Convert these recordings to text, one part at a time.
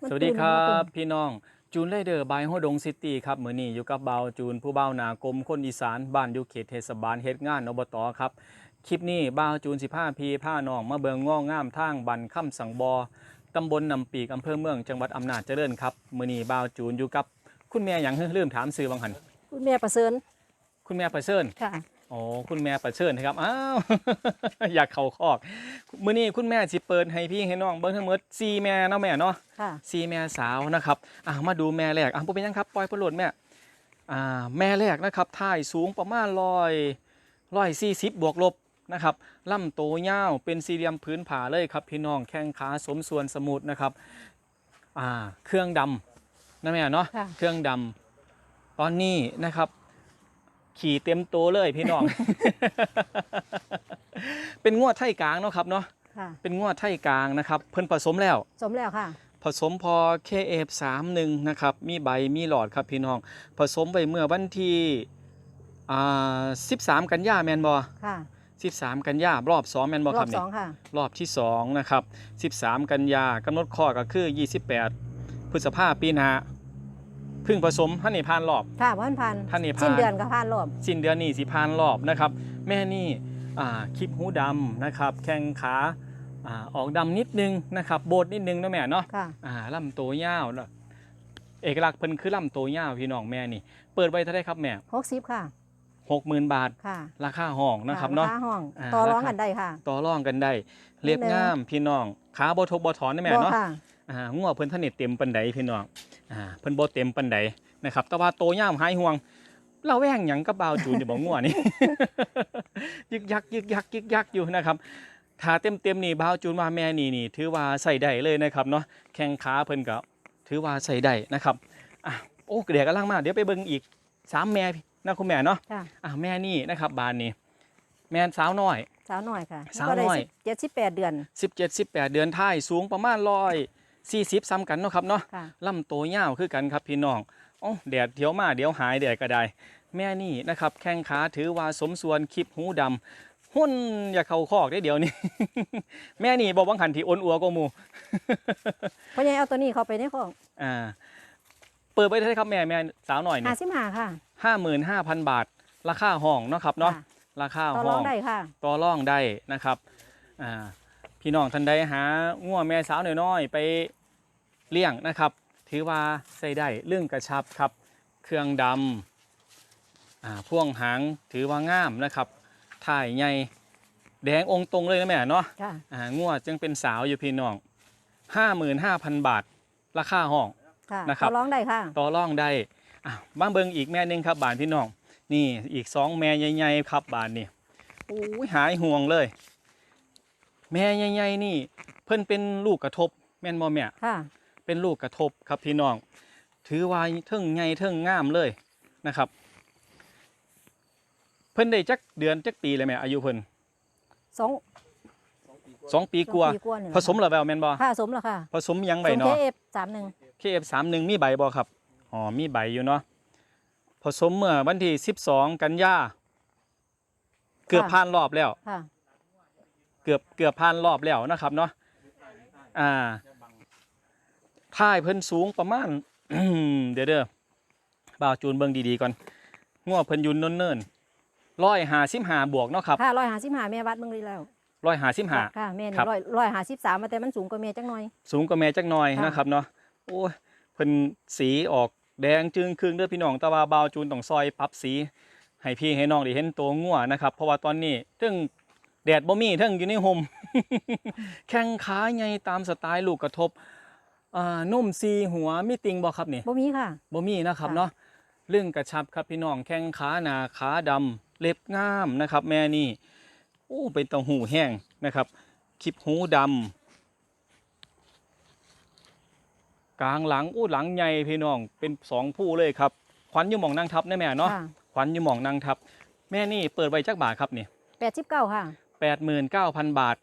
มันสวัสดีครับตื่นพี่น้องจูนไรเดอร์บายโฮดงซิตี้ครับมื้อนี้อยู่กับเบาจูนผู้เบาหนากรมคนอีสานบ้านอยู่เขตเทศบาลเฮ็ดงานอบตครับ คลิปนี้บ่าวจูน15พีผ้าน้องมาเบิงง้องามทางบันค่ำสังบอตำบลนำปีกอำเภอเมืองจังหวัดอำนาจเจริญครับมื้อนี้บ่าวจูนอยู่กับ คุณแม่หยังเฮ้อลืมถามซื้อบางหันคุณแม่ประเสริญคุณแม่ประเสริญค่ะ อ๋อคุณแม่ประเสริญนะครับ อ้าว อยากเข้าคอกมื้อนี้คุณแม่สิเปิดให้พี่ให้น้องเบิ่งทั้งหมด4แม่เนาะแม่เนาะค่ะซีแม่สาวนะครับอะมาดูแม่แรกอะบ่เป็นหยังครับปล่อยพลดแม่อ่าแม่แรกนะครับท่ายสูงประมาณร้อยร้อยสี่สิบบวกลบนะครับลำโตวยาวเป็นสี่เหลี่ยมพื้นผาเลยครับ พี่น้องแข้งขาสมส่วนสมุดนะครับอ่าเครื่องดำนะแม่เนาะค่ะเครื่องดำตอนนี้นะครับ ขี่เต็มตัวเลยพี่น้อง เป็นงวดไทยกลางเนาะครับเนาะ ค่ะเป็นงวดไทยกลางนะครับ เพิ่นผสมแล้ว สมแล้วค่ะ ผสมพอ KF31 นะครับ มีใบมีหลอดครับพี่น้อง ผสมไปเมื่อวันที่อ่า13 กันยาแมนบอค่ะ13 กันยารอบ 2 แมนบอรคอรับบสนี่องค่ะ รอบที่ 2 นะครับ 13 กันยากำหนดข้อก็คือ 28 พฤษภาปีหน้าเพึ่งผสมท่านนี่ผ่านรอบ ค่ะพันพันท่านนี่ผ่าน สิ้นเดือนก็ผ่านรอบ สิ้นเดือนนี้สิผ่านรอบนะครับแม่นี่อ่าคลิปหูดำนะครับแข้งขาอ่าออกดำนิดนึงนะครับโบดนิดนึงนะแม่เนาะ ค่ะ อ่าลำตัวยาวแล้วเอกลักษณ์เพิ่นคือลำตัวยาวพี่น้องแม่นี่ เปิดไว้เท่าไหรครับแม่หกสิบค่ะ หกหมื่นบาท ค่ะราคาห้องนะครับเนาะค่ห้องอ่า ต่อร้องราคากันได้ค่ะต่อรองกันได้เรียบนิดนึงงามพี่น้องขาบ่ทกบ่ถอนนะแม่บ่เนาะ ค่ะ อ่างัวเพิ่นท่านนี่เต็มปันใดพี่น้องอ่าเพิ่นบ่เต็มปันใดนะครับ แต่ว่าโตยาวหายห่วง เราแว่งหยังกับบ่าวจูนอยู่บ่งัวนี่ ยึกยักยึกยักยึกยักอยู่นะครับถ้าเต็มเต็มๆนี่บ่าวจูนว่าแม่นี่นี่ถือว่าใส่ได้เลยนะครับเนาะแข้งขาเพิ่นก็ถือว่าใส่ได้นะครับอะโอ้เดี๋ยวกำลังมาเดี๋ยวไปเบิ่งอีกสามแม่พี่นะคุณแม่เนาะค่ะอะแม่นี่นะครับบานนี้แม่สาวน้อย สาวหน่อยค่ะสาวน้อย เจ็ดสิบแปดเดือน 17 18 เดือนท้ายสูงประมาณร้อย สี่สิบซ้ำกันเนาะครับเนาะค่ะ ลำโตวยาวคือกันครับพี่น้องอ๋อแดดเดี๋ยวมาเดี๋ยวหายแดดก็ได้ แม่นี่นะครับ แข้งขาถือว่าสมส่วนคลิปหูดำหุ่นอย่าเข้าคอกได้เดี๋ยวนี้ แม่นี่บอกวังหันที่อ้วนอัวก็มู เพราะยังเอาตัวนี้เข้าไปในของอ่า เปิดไปเท่าไหร่ครับแม่แม่สาวหน่อยนี่ห้าสิบห้าค่ะห้าหมื่นห้าพันบาท ราคาห้องเนาะครับเนาะค่ะราคาต่อห้ร้อองง ได้ค่ะ ต่อร่องได้นะครับอ่าพี่น้องท่านใดหาง่วแม่สาวน้อยๆไป เลี้ยงนะครับ ถือว่าใส่ได้เรื่องกระชับครับ เครื่องดำอ่าพ่วงหางถือว่างามนะครับถ่ายใหญ่แดงองค์ตรงเลยนะแม่เนาะค่ะอ่าง่วจึงเป็นสาวอยู่พี่น้องห้าหมื่นห้าพันบาท ราคาห้องค่ะนะครับต่อร้องได้ค่ะต่อร่องได้อะบ้างเบิงอีกแม่หนึงครับบานพี่น้อง นี่อีกสองแม่ใหญ่ๆครับบานนี่โอ้ยหายห่วงเลย แม่ใหญ่ๆนี่ เพิ่นเป็นลูกกระทบแม่นบ่แม่ค่ะ เป็นลูกกระทบครับพี่น้อง ถือว่าเทิงใหญ่เทิงงามเลยนะครับ เพิ่นได้จักเดือนจักปีเลยแม่อายุเพิ่นสองสองปีกว่าสองปีกว่านี่ผสมแล้วแววแม่นบ่ค่ะสมแล้วค่ะ ผสมหยังสใบมเคเนาะเอฟสามหนึ่ง KF31 มีใบบ่ครับอ๋อมีใบอยู่เนาะผสมเมื่อวันที่12กันยาเกือบผ่านรอบแล้วค่ะเกือบเกือบผ่านรอบแล้วนะครับเนาะอ่า ท่ายเพิ่นสูงประมาณเดี๋ยวเด้อบ่าวจูนเบิ่งดีๆก่อนงัวเพิ่นอยุนเนิ่นๆร้อยหาสิบหาบวกเนาะครับค่ะร้อยห้าสิบห้าแม่วัดเมืองนี้แล้วร้อยหาสิบหาค่ะแม่ครับร้อยร้อยห้าสิบสามมาแต่มันสูงกว่าแม่จังหน่อย สูงกว่าแม่จักหน่อยค่ะนะครับเนาะโอ้ยเพิ่นสีออกแดงจึงครึ่งเด้อพี่น้องแต่ว่าบาวจูนต้องซอยปรับสีให้พี่ให้น้องได้เห็นตัวงัวนะครับ เพราะว่าตอนนี้เทั้งแดดบ่มีเทั้งอยู่ในห่มแข้งขาใหญ่ตามสไตล์ลูกกระทบ อ่านุ่มซีหัวมีติงบ่ครับนี่บ่มีค่ะ บ่มีนะครับค่ะ เนาะเรื่องกระชับครับพี่น้องแข้งขาหนาขาดำเล็บงามนะครับ แม่นี่โอ้เป็นเตาหูแห้งนะครับคลิปหูดำกลางหลังอู้หลังใหญ่พี่น้องเป็นสองผู้เลยครับขวัญอยู่หมองนางทับนะแม่เนาะค่ะขวัญอยู่หมองนางทับ แม่นี่เปิดไว้จักบาทครับนี่ แปดสิบเก้าค่ะแปดหมื่นเก้าพันบาท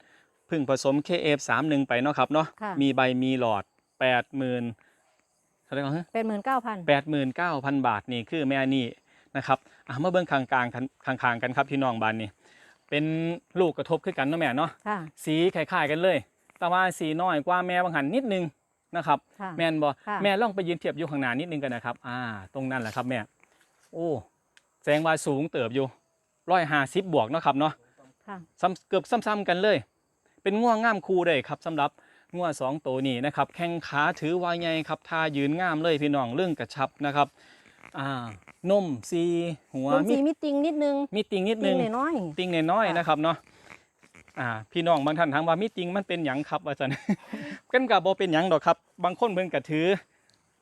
เพึ่งผสม KF31 ไปเนาะครับเนาะ ค่ะ มีใบมีหลอด แปดหมื่นเท่าไหร่ก่อนฮะเป็นหมื่นเก้าพันแปดหมื่นเก้าพันบาทนี่คือแม่นี่นะครับอะมาเบิ่งข้างกลางกันข้างๆกันครับพี่น้องบานนี่เป็นลูกกระทบขึ้นกันเนาะแม่เนาะค่ะสีคล้ายๆกันเลย แต่ว่าสีน้อยกว่าแม่บางหันนิดนึงนะครับ ค่ะ แม่นบ่ค่ะ แม่ลองไปยืนเทียบอยู่ข้างหน้านิดนึงกันนะครับ อ่า ตรงนั้นแหละครับแม่ โอ้แสดงว่าสูงเติบอยู่ร้อยห้าสิบบวกเนาะครับเนาะค่ะ ซ้ำเกือบซ้ำๆกันเลย เป็นง่วงง่ามคูเลยครับสำหรับ ง่วสองตัวนี้นะครับแข้งขาถือว่าใหญ่ครับท่ายืนง่ามเลยพี่น้องเรื่องกระชับนะครับอ่านมซีหัวลมมีสีมีติงนิดนึงมีติงนิดตินึงงน้อยติงน้อยๆค่ะนะครับเนาะอ่าพี่น้องบางท่านถามว่ามีติงมันเป็นหยังครับอาจารย์กันกับบ่เป็นหยังดอกครับ บางคนเพิ่นก็ถือ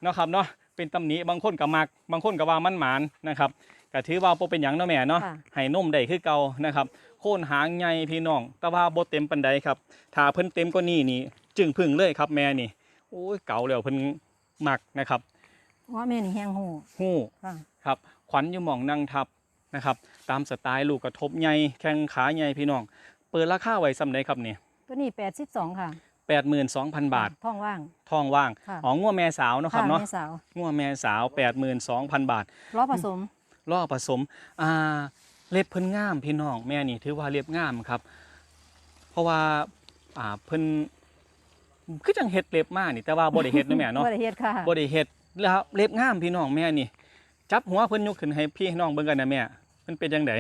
เนาะครับเนาะเป็นตำหนิบางคนก็มัก บางคนก็ว่ามันหมานนะครับก็ถือว่าบ่เป็นหยังเนาะแม่เนาะค่ะให้นมได้คือเก่านะครับ โค่นหางใหญ่พี่น้องแต่ว่าบ่เต็มปานใดครับถ้าเพิ่นเต็มกว่านี้นี่ จึงพึ่งเลยครับแม่นี่โอ้ยเก่าแล้วเพิ่นมักนะครับๆว่าแม่นี่แห้งหูฮู้ค่ะครับ ขวัญอยู่หม่องนั่งทับนะครับ ตามสไตล์ลูกกระทบใหญ่แข้งขาใหญ่พี่น้อง เปิดราคาไว้สำใดครับนี่ตัวนี้แปดสิบสองค่ะ82,000บาทท้องว่างทองว่างค่ะอ๋องัวแม่สาวเนาะครับเนาะแม่สาวงัวแม่สาว82,000บาทล้อผสมล่อผสมอ่าเล็บเพิ่นงามพี่น้องแม่นี่ถือว่าเล็บงามครับ เพราะว่าอ่าเพิ่น คือจังเฮ็ดเล็บมานี่แต่ว่าบ่ได้เฮ็ดเนาะแม่เนาะบ่ได้เฮ็ดค่ะบ่ได้เฮ็ดแล้วเล็บงามพี่น้องแม่นี่ จับหัวเพิ่นยกขึ้นให้พี่น้องเบิ่งกันนะแม่มันเป็นจังได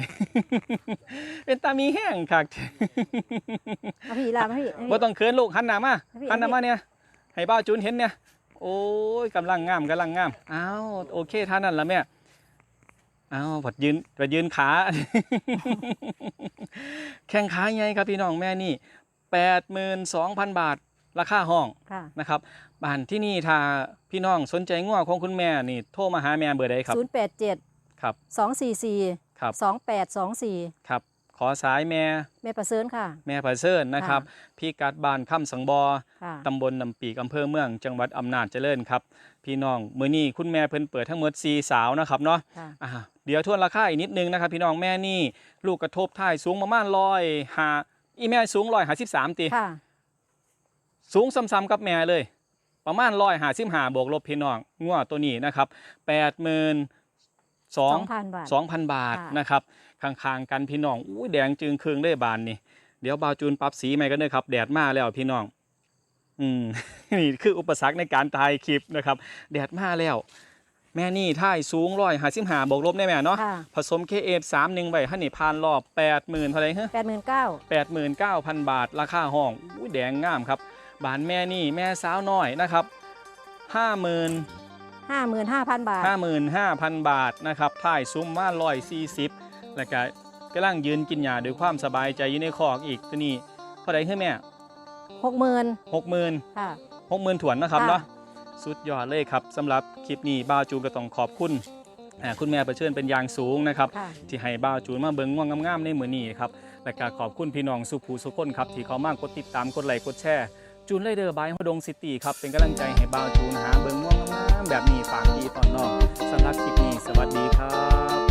เป็นตามีแห้งคักเอาพี่ลามาพี่บ่ต้องเขินลูกหันหน้ามาพี่หันหน้ามาเนี่ยให้บ้าวจูนเห็นเนี่ยโอ้ยกำลังงามกำลังงามอ้าวโอเคท่านั้นละแม่อ้าวผัดยืนผัดยืนขา แข้งขาใหญ่ครับพี่น้องแม่นี่82,000บาท ราคาห้องค่ะนะครับบ้านที่นี่ถ้าพี่น้องสนใจง้อของคุณแม่นี่โทรมาหาแม่เบอร์ใดครับศูนย์แปดเจ็ดครับสองสี่สี่ครับสองแปดสองสี่ครับขอสายแม่แม่ประเสริญค่ะ แม่ผาเซินนะครับ พี่กัดบ้านค่ำสังบอค่ะตำบลนำปีกอำเภอเมือง จังหวัดอำนาจเจริญครับ พี่น้องมื้อนี้คุณแม่เพิ่นเปิดทั้งหมด4สาวนะครับเนาะค่ะอ่าเดี๋ยวทวนราคาอีกนิดนึงนะครับ พี่น้องแม่นี่ลูกกระทบท้ายสูงประมาณร้อยหาอีแม่สูงร้อยหาสิบสามตีค่ะ สูงซ้ำๆกับแม่เลย ประมาณร้อยหาสิบหาบวกลบพี่น้องงัวตัวนี้นะครับแปดหมื่นสองพันบาท สองพันบาทค่ะ นะครับข้างๆกันพี่น้องอุ้ยแดงจึงเคืองเลยบานนี่เดี๋ยวบาวจูนปรับสีใหม่กันเลยครับ แดดมาแล้วพี่น้อง อืม นี่คืออุปสรรคในการถ่ายคลิปนะครับ แดดมาแล้ว แม่นี่ท่ายสูงร้อยหาสิบหาบวกลบได้ไหมเนาะค่ะผสมเคเอฟสามหนึ่งใบฮันนี่พานรอบแปดหมื่นเท่าไหร่ฮะ แปดหมื่นเก้า แปดหมื่นเก้าพันบาท ราคาห้องอุ้ยแดงงามครับ บานแม่นี่แม่สาวน้อยนะครับห้าหมื่นห้าหมื่นห้าพันบาทห้าหมื่นห้าพันบาทนะครับท่ายซุ้มมาร้อยสี่สิบแล้วก็กำลังยืนกินหญ้าด้วยความสบายใจอยู่ในคอกอีกตัวนี้เท่าไหร่คือแม่หกหมื่นหกหมื่นค่ะหกหมื่นถวนนะครับค่ะเนาะสุดยอดเลยครับสำหรับคลิปนี้บ้าวจูนก็ต้องขอบคุณอ่าคุณแม่ประเชิญเป็นอย่างสูงนะครับค่ะที่ให้บ้าวจูนมาเบิ่งง่วงงามๆในมือนี้ครับและก็ขอบคุณพี่น้องสุภูสุคนครับที่เขามากกดติดตามกดไลค์กดแชร์ จูนไรเดอร์บายฮดงซิตี้ครับ เป็นกำลังใจให้บ่าวจูนหาเบิ้งม่วงงาแบบนี้ฝากดีตอนน้องสำหรับคลิปนี้สวัสดีครับ